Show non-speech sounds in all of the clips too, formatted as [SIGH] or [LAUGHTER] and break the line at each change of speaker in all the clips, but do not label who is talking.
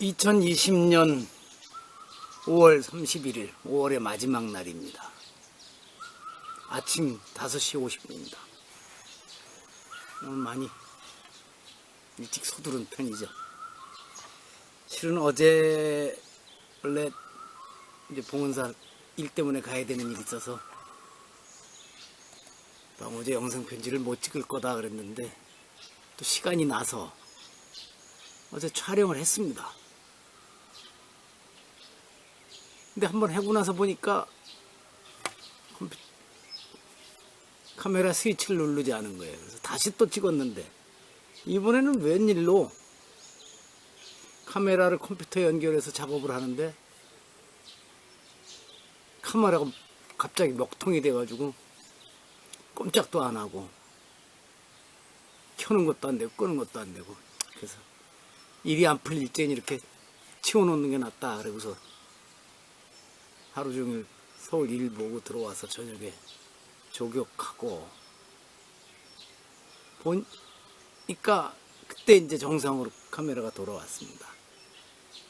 2020년 5월 31일, 5월의 마지막 날입니다. 아침 5시 50분입니다. 오늘 많이 일찍 서두른 편이죠. 실은 어제 원래 이제 봉은사 일 때문에 가야 되는 일이 있어서 밤 어제 영상 편지를 못 찍을 거다 그랬는데 또 시간이 나서 어제 촬영을 했습니다. 근데 한번 해고 나서 보니까 카메라 스위치를 누르지 않은 거예요. 그래서 다시 또 찍었는데 이번에는 웬일로 카메라를 컴퓨터에 연결해서 작업을 하는데 카메라가 갑자기 먹통이 돼가지고 꼼짝도 안 하고 켜는 것도 안 되고 끄는 것도 안 되고 그래서 일이 안 풀릴 땐 이렇게 치워놓는 게 낫다 그러고서 하루 종일 서울 일 보고 들어와서 저녁에 조격하고 보니까 그때 이제 정상으로 카메라가 돌아왔습니다.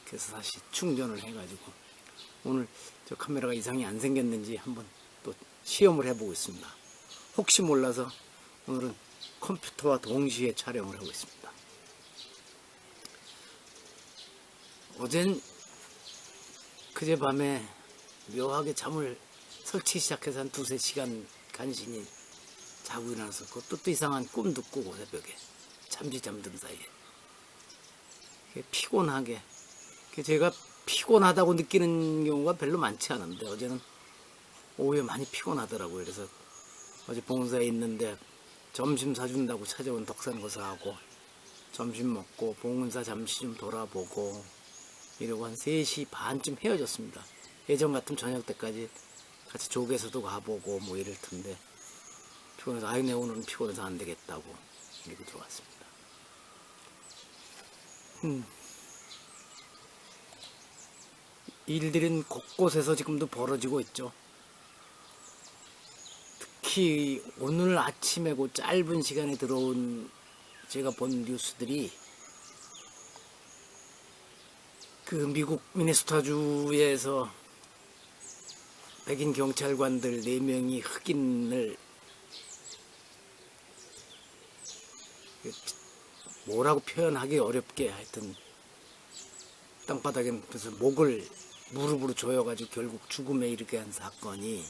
그래서 다시 충전을 해가지고 오늘 저 카메라가 이상이 안 생겼는지 한번 또 시험을 해보고 있습니다. 혹시 몰라서 오늘은 컴퓨터와 동시에 촬영을 하고 있습니다. 어젠 그제 밤에 묘하게 잠을 설치 시작해서 한 두세 시간 간신히 자고 일어나서 그것도 또 이상한 꿈도 꾸고 새벽에 잠시 잠든 사이에. 피곤하게. 제가 피곤하다고 느끼는 경우가 별로 많지 않은데 어제는 오후에 많이 피곤하더라고요. 그래서 어제 봉사에 있는데 점심 사준다고 찾아온 덕산고사하고 점심 먹고 봉은사 잠시 좀 돌아보고 이러고 한 3시 반쯤 헤어졌습니다. 예전 같으면 저녁 때까지 같이 조개서도 가보고 뭐 이럴 텐데 피곤해서 아유 내 오늘은 피곤해서 안 되겠다고 이러고 들어왔습니다. 음. 일들은 곳곳에서 지금도 벌어지고 있죠. 특히 오늘 아침에 그 짧은 시간에 들어온 제가 본 뉴스들이 그 미국 미네소타주에서 백인 경찰관들 4명이 흑인을 뭐라고 표현하기 어렵게 하여튼 땅바닥에 무슨 목을 무릎으로 조여가지고 결국 죽음에 이르게 한 사건이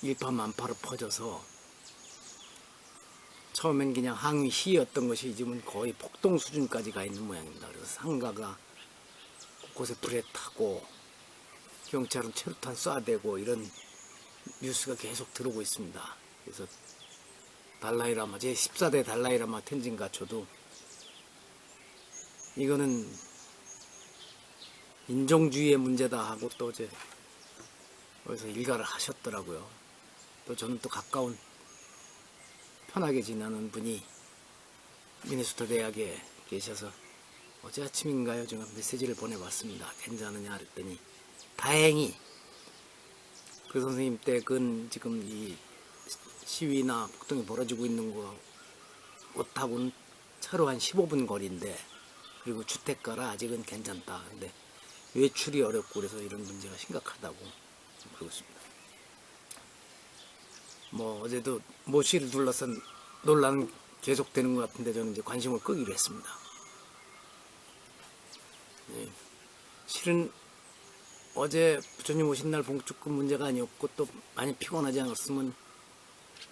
일파만파로 퍼져서 처음엔 그냥 항의 시였던 것이 지금은 거의 폭동 수준까지 가 있는 모양입니다. 그래서 상가가 곳곳에 불에 타고 경찰은 체류탄 쏴대고 이런 뉴스가 계속 들어오고 있습니다. 그래서 달라이라마 제 14대 달라이라마 텐진 가초도 이거는 인종주의의 문제다 하고 또 이제 거기서 일가를 하셨더라고요. 또 저는 또 가까운 편하게 지내는 분이 미네소타 대학에 계셔서 어제 아침인가요? 제가 메시지를 보내봤습니다. 괜찮으냐 그랬더니 다행히 그 선생님 댁은 지금 이 시위나 폭동이 벌어지고 있는 거 못하고는 차로 한 15분 거리인데 그리고 주택가라 아직은 괜찮다. 근데 외출이 어렵고 그래서 이런 문제가 심각하다고 그러고 있습니다. 뭐 어제도 모 씨를 둘러싼 논란은 계속되는 것 같은데 저는 이제 관심을 끄기로 했습니다. 네. 실은 어제 부처님 오신 날 봉축금 문제가 아니었고 또 많이 피곤하지 않았으면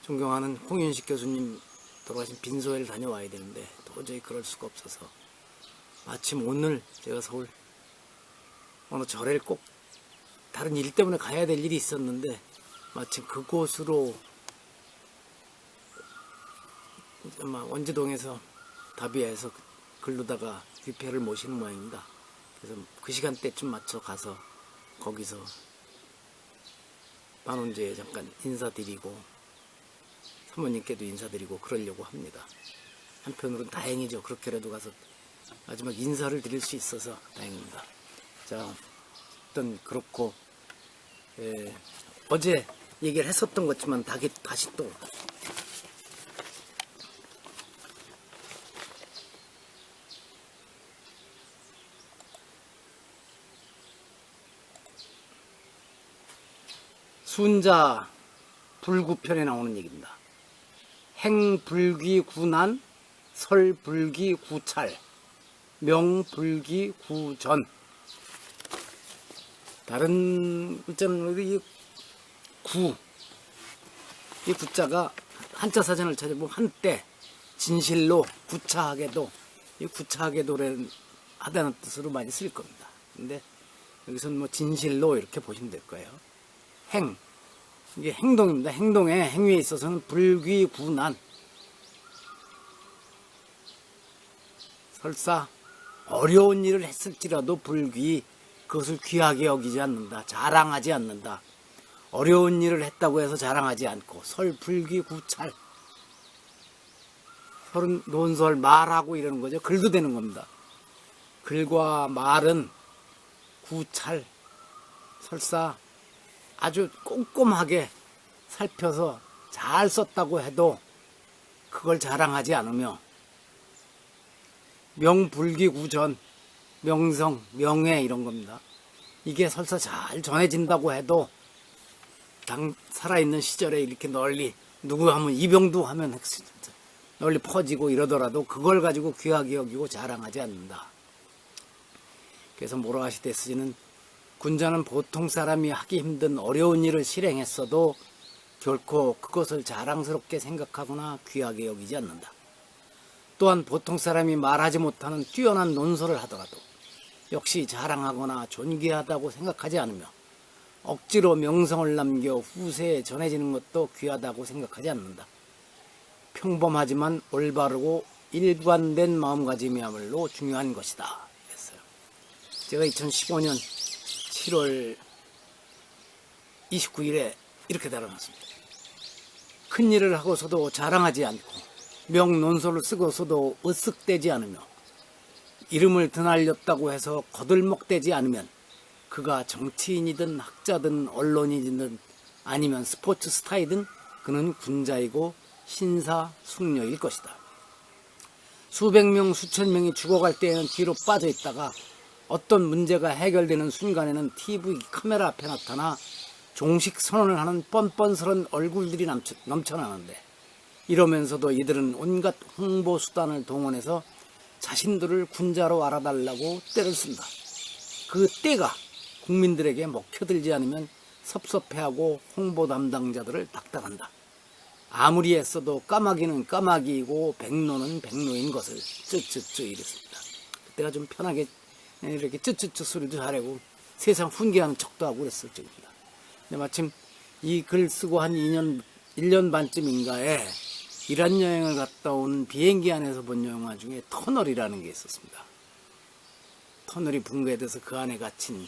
존경하는 홍윤식 교수님 돌아가신 빈소회를 다녀와야 되는데 도저히 그럴 수가 없어서 마침 오늘 제가 서울 어느 절에 꼭 다른 일 때문에 가야 될 일이 있었는데 마침 그곳으로 아마 원지동에서 다비아에서 글르다가 뷔페를 모시는 모양입니다. 그래서 그 시간대쯤 맞춰 가서 거기서 만원제에 잠깐 인사드리고 사모님께도 인사드리고 그러려고 합니다. 한편으로는 다행이죠. 그렇게라도 가서 마지막 인사를 드릴 수 있어서 다행입니다. 자, 일단 그렇고 예, 어제 얘기를 했었던 것지만 다시, 또 순자 불구편에 나오는 얘기입니다. 행불귀구난 설불귀구찰 명불귀구전 다른 글자는 이 구, 이 구자가 한자 사전을 찾아보면 한때 진실로 구차하게도 이 구차하게도라는 하다는 뜻으로 많이 쓸 겁니다. 근데 여기서는 뭐 진실로 이렇게 보시면 될 거예요. 행 이게 행동입니다. 행동에 행위에 있어서는 불귀구난 설사 어려운 일을 했을지라도 불귀 그것을 귀하게 여기지 않는다. 자랑하지 않는다. 어려운 일을 했다고 해서 자랑하지 않고 설불귀 구찰 설은 논설 말하고 이러는 거죠. 글도 되는 겁니다. 글과 말은 구찰 설사 아주 꼼꼼하게 살펴서 잘 썼다고 해도 그걸 자랑하지 않으며 명불기구전 명성 명예 이런 겁니다. 이게 설사 잘 전해진다고 해도 당 살아있는 시절에 이렇게 널리 누구 하면 이병두 하면 [LAUGHS] 널리 퍼지고 이러더라도 그걸 가지고 귀하게 여기고 자랑하지 않는다. 그래서 모라시대 쓰지는 군자는 보통 사람이 하기 힘든 어려운 일을 실행했어도 결코 그것을 자랑스럽게 생각하거나 귀하게 여기지 않는다. 또한 보통 사람이 말하지 못하는 뛰어난 논설을 하더라도 역시 자랑하거나 존귀하다고 생각하지 않으며 억지로 명성을 남겨 후세에 전해지는 것도 귀하다고 생각하지 않는다. 평범하지만 올바르고 일관된 마음가짐이야말로 중요한 것이다. 그랬어요. 제가 2015년 7월 29일에 이렇게 달아놨습니다. 큰 일을 하고서도 자랑하지 않고 명논소를 쓰고서도 으쓱대지 않으며 이름을 드날렸다고 해서 거들먹대지 않으면 그가 정치인이든 학자든 언론인이든 아니면 스포츠 스타이든 그는 군자이고 신사 숙녀일 것이다. 수백 명, 수천 명이 죽어갈 때에는 뒤로 빠져 있다가 어떤 문제가 해결되는 순간에는 TV 카메라 앞에 나타나 종식 선언을 하는 뻔뻔스런 얼굴들이 넘쳐, 넘쳐나는데 이러면서도 이들은 온갖 홍보 수단을 동원해서 자신들을 군자로 알아달라고 때를 쓴다. 그 때가 국민들에게 먹혀들지 않으면 섭섭해하고 홍보 담당자들을 닥달한다. 아무리 애써도 까마귀는 까마귀이고 백로는 백로인 것을 쯔쯔쯔 이랬습니다. 그때가 좀 편하게 이렇게 쯔쯔쯔 소리도 잘하고 세상 훈계하는 척도 하고 그랬을 적입니다. 근데 마침 이 글 쓰고 한 2년, 1년 반쯤인가에 이란 여행을 갔다 온 비행기 안에서 본 영화 중에 터널이라는 게 있었습니다. 터널이 붕괴돼서 그 안에 갇힌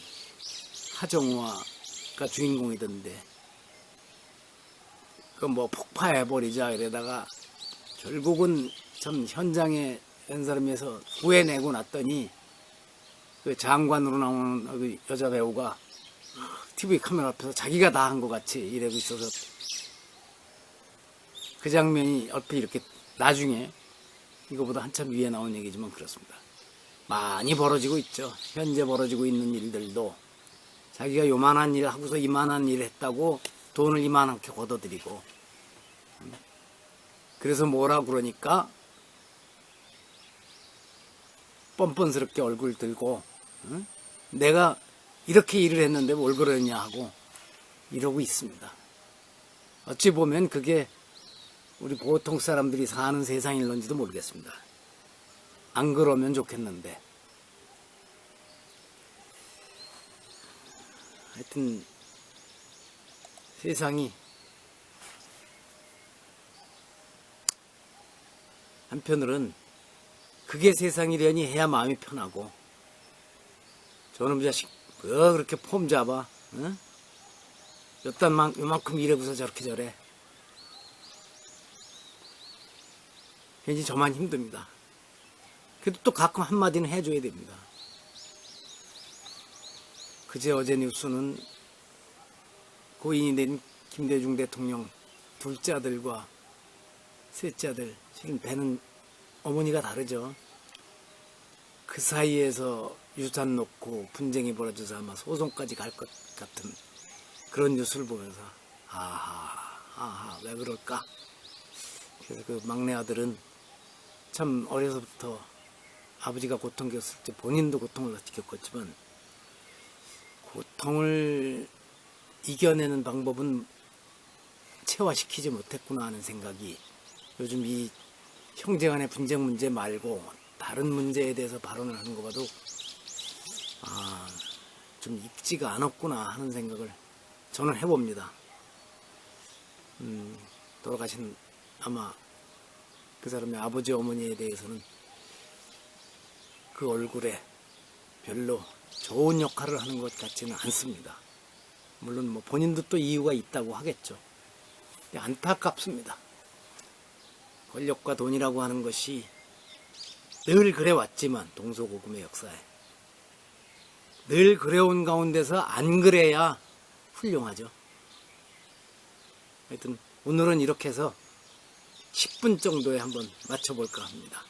하정우가 주인공이던데 그 뭐 폭파해버리자 이러다가 결국은 참 현장에 연 사람에서 구해내고 났더니 그 장관으로 나오는 그 여자 배우가 TV 카메라 앞에서 자기가 다 한 것 같이 이러고 있어서 그 장면이 얼핏 이렇게 나중에 이거보다 한참 위에 나온 얘기지만 그렇습니다. 많이 벌어지고 있죠. 현재 벌어지고 있는 일들도 자기가 요만한 일 하고서 이만한 일 했다고 돈을 이만하게 걷어들이고 그래서 뭐라 그러니까 뻔뻔스럽게 얼굴 들고 응? 내가 이렇게 일을 했는데 뭘 그러냐 하고 이러고 있습니다. 어찌 보면 그게 우리 보통 사람들이 사는 세상일런지도 모르겠습니다. 안 그러면 좋겠는데. 하여튼 세상이 한편으로는 그게 세상이려니 해야 마음이 편하고 저놈 자식 뭐 그렇게 폼 잡아 응? 요딴만 요만큼 일해고서 저렇게 저래 괜히 저만 힘듭니다 그래도 또 가끔 한마디는 해줘야 됩니다 그제 어제 뉴스는 고인이 된 김대중 대통령 둘째 아들과 셋째 아들 실은 배는 어머니가 다르죠. 그 사이에서 유산 놓고 분쟁이 벌어져서 아마 소송까지 갈 것 같은 그런 뉴스를 보면서 아하 아하 왜 그럴까? 그래서 그 막내 아들은 참 어려서부터 아버지가 고통 겪었을 때 본인도 고통을 겪었지만 고통을 이겨내는 방법은 체화시키지 못했구나 하는 생각이 요즘 이 형제 간의 분쟁 문제 말고 다른 문제에 대해서 발언을 하는 거 봐도 아, 좀 익지가 않았구나 하는 생각을 저는 해봅니다. 음, 돌아가신 아마 그 사람의 아버지 어머니에 대해서는 그 얼굴에 별로 좋은 역할을 하는 것 같지는 않습니다. 물론 뭐 본인도 또 이유가 있다고 하겠죠. 안타깝습니다. 권력과 돈이라고 하는 것이 늘 그래왔지만 동서고금의 역사에 늘 그래온 가운데서 안 그래야 훌륭하죠. 하여튼 오늘은 이렇게 해서 10분 정도에 한번 맞춰볼까 합니다.